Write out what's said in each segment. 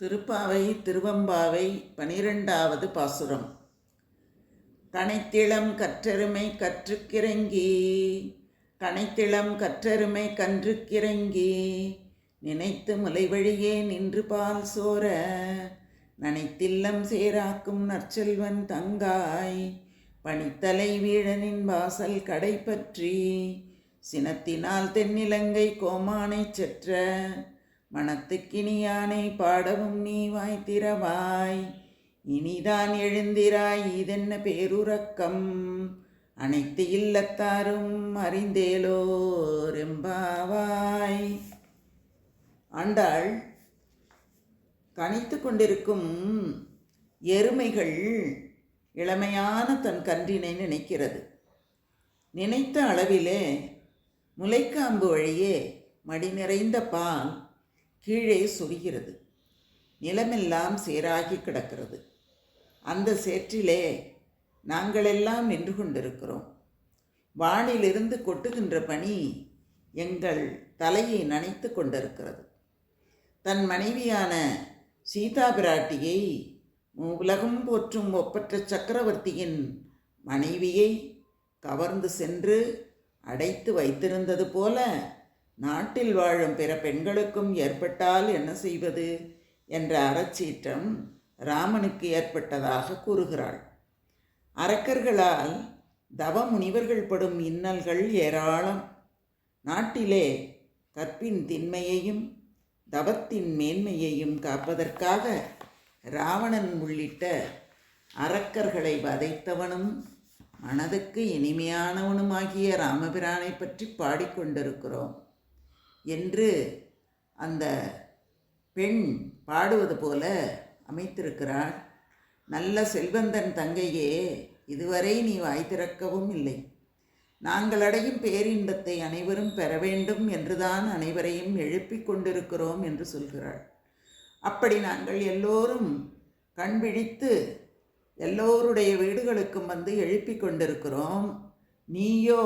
திருப்பாவை திருவம்பாவை பனிரெண்டாவது பாசுரம். கனைத்திளம் கற்றெருமை கற்றுக்கிறங்கி கனைத்திளம் கற்றெருமை கன்றுக்கிறங்கி நினைத்து முலைவழியே நின்று பால் சோர நனைத்தில்லம் சேராக்கும் நற்செல்வன் தங்காய் பனித்தலை வீழனின் வாசல் கடை பற்றி சினத்தினால் தென்னிலங்கை கோமானைச் செற்ற மனத்துக்கினியானை பாடவும் நீ வாய் இனிதான் எழுந்திராய் இதென்ன பேருறக்கம்? அனைத்து இல்லத்தாரும் அறிந்தேலோ ரெம்பாவாய் ஆண்டாள் கணித்து கொண்டிருக்கும் எருமைகள் இளமையான தன் கன்றினை நினைக்கிறது. நினைத்த அளவிலே முளைக்காம்பு வழியே மடி நிறைந்த பால் கீழே சொரிகிறது. நிலமெல்லாம் சேராகி கிடக்கிறது. அந்த சேற்றிலே நாங்களெல்லாம் நின்று கொண்டிருக்கிறோம். வானிலிருந்து கொட்டுகின்ற பனி எங்கள் தலையை நனைத்து கொண்டிருக்கிறது. தன் மனைவியான சீதா பிராட்டியை உலகம் போற்றும் ஒப்பற்ற சக்கரவர்த்தியின் மனைவியை கவர்ந்து சென்று அடைத்து வைத்திருந்தது போல நாட்டில் வாழும் பிற பெண்களுக்கும் ஏற்பட்டால் என்ன செய்வது? என்ற அறச்சீற்றம் ராமனுக்கு ஏற்பட்டதாக கூறுகிறாள். அரக்கர்களால் தவ முனிவர்கள் படும் இன்னல்கள் ஏராளம். நாட்டிலே கற்பின் திண்மையையும் தவத்தின் மேன்மையையும் காப்பதற்காக ராவணன் உள்ளிட்ட அரக்கர்களை வதைத்தவனும் மனதுக்கு இனிமையானவனுமாகிய ராமபிரானை பற்றி பாடிக்கொண்டிருக்கிறோம். என்று அந்த பெண் பாடுவது போல அமைத்திருக்கிறாள் நல்ல செல்வந்தன் தங்கையே இதுவரை நீ வாய் திறக்கவும் இல்லை. நாங்கள் அடையும் பேரின்பத்தை அனைவரும் பெற வேண்டும் என்றுதான் அனைவரையும் எழுப்பிக் கொண்டிருக்கிறோம் என்று சொல்கிறாள். அப்படி நாங்கள் எல்லோரும் கண் விழித்து எல்லோருடைய வீடுகளுக்கும் வந்து எழுப்பிக் கொண்டிருக்கிறோம். நீயோ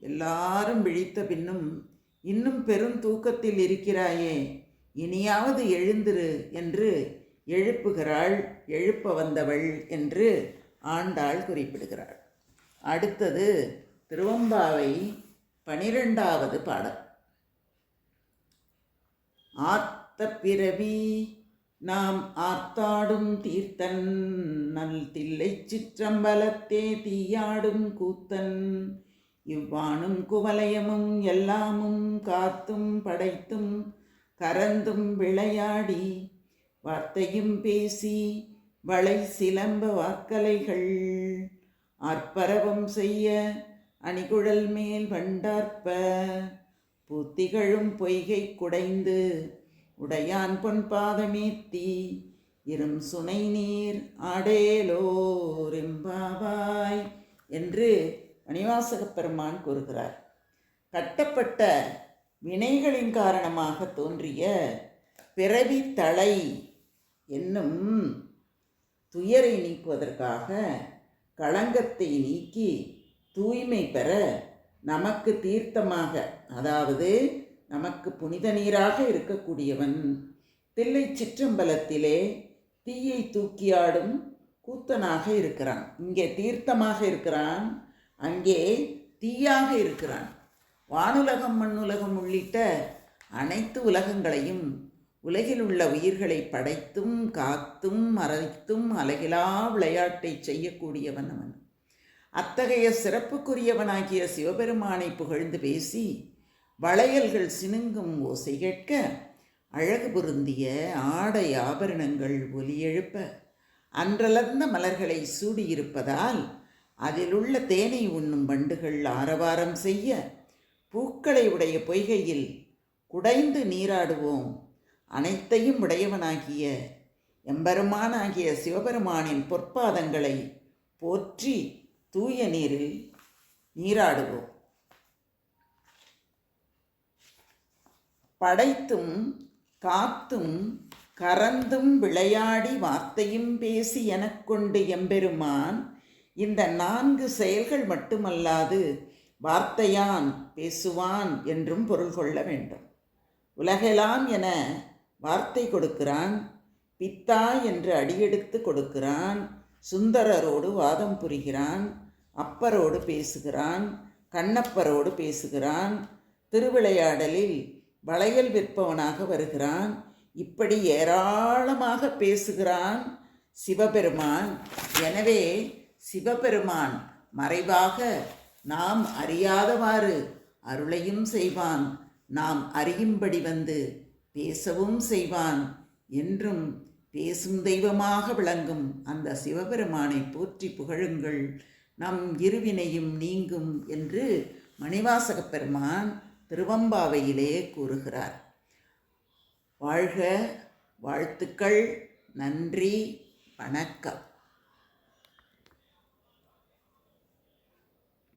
எல்லாரும் விழித்த பின்னும் இன்னும் பெரும் தூக்கத்தில் இருக்கிறாயே. இனியாவது எழுந்திரு என்று எழுப்புகிறாள் எழுப்ப வந்தவள் என்று ஆண்டாள் குறிப்பிடுகிறாள். அடுத்தது திருவம்பாவை பனிரெண்டாவது பாடல். ஆர்த்த பிறவி நாம் ஆர்த்தாடும் தீர்த்தன் நல் தில்லை சிற்றம்பலத்தே தீயாடும் கூத்தன். இவ்வானும் குவலயமும் எல்லாமும் காத்தும் படைத்தும் கரந்தும் விளையாடி வார்த்தையும் பேசி வளை சிலம்ப வாக்கலைகள் ஆர்ப்பரவம் செய்ய அணிகுழல் மேல் வண்டார்ப்ப. பூத்திகழும் பொய்கை குடைந்து உடையான் பொன் பாதமேத்தி இரும் சுனை நீர் ஆடேலோரெம்பாவாய் என்று மணிவாசக பெருமான் கூறுகிறார் கட்டப்பட்ட வினைகளின் காரணமாக தோன்றிய பிறவி தலை என்னும் துயரை நீக்குவதற்காக களங்கத்தை நீக்கி தூய்மை பெற நமக்கு தீர்த்தமாக அதாவது நமக்கு புனித நீராக இருக்கக்கூடியவன் தில்லை சிற்றம்பலத்திலே தீயை தூக்கியாடும் கூத்தனாக இருக்கிறான். இங்கே தீர்த்தமாக இருக்கிறான் அங்கே தீயாக இருக்கிறான். வானுலகம் மண்ணுலகம் உள்ளிட்ட அனைத்து உலகங்களையும் உலகில் உள்ள உயிர்களை படைத்தும் காத்தும் மறைத்தும் அலகிலா விளையாட்டை செய்யக்கூடியவன் அவன். அத்தகைய சிறப்புக்குரியவனாகிய சிவபெருமானை புகழ்ந்து பேசி வளையல்கள் சினுங்கும் ஓசை கேட்க அழகு பொருந்திய ஆடை ஆபரணங்கள் ஒலி எழுப்ப அன்றலர்ந்த மலர்களை சூடியிருப்பதால் அதிலுள்ள தேனை உண்ணும் வண்டுகள் ஆரவாரம் செய்ய பூக்களை உடைய பொய்கையில் குடைந்து நீராடுவோம். அனைத்தையும் உடையவனாகிய எம்பெருமானாகிய சிவபெருமானின் பொற்பாதங்களை போற்றி தூய நீரில் நீராடுவோம். படைத்தும் காத்தும் கறந்தும் விளையாடி வார்த்தையும் பேசி எனக்கொண்டு எம்பெருமான் இந்த நான்கு செயல்கள் மட்டுமல்லாது வார்த்தையான் பேசுவான் என்றும் பொருள் கொள்ள வேண்டும். உலகெல்லாம் என வார்த்தை கொடுக்கிறான் பித்தா என்று அடியெடுத்து கொடுக்கிறான் சுந்தரரோடு வாதம் புரிகிறான் அப்பரோடு பேசுகிறான் கண்ணப்பரோடு பேசுகிறான் திருவிளையாடலில் வளையல் விற்பவனாக வருகிறான் இப்படி ஏராளமாக பேசுகிறான் சிவபெருமான். எனவே சிவபெருமான் மறைவாக நாம் அறியாதவாறு அருளையும் செய்வான். நாம் அறியும்படி வந்து பேசவும் செய்வான். என்றும் பேசும் தெய்வமாக விளங்கும் அந்த சிவபெருமானை போற்றி புகழுங்கள். நம் இருவினையும் நீங்கும் என்று மணிவாசக பெருமான் திருவம்பாவையிலே கூறுகிறார். வாழ்க வாழ்த்துக்கள் நன்றி வணக்கம்.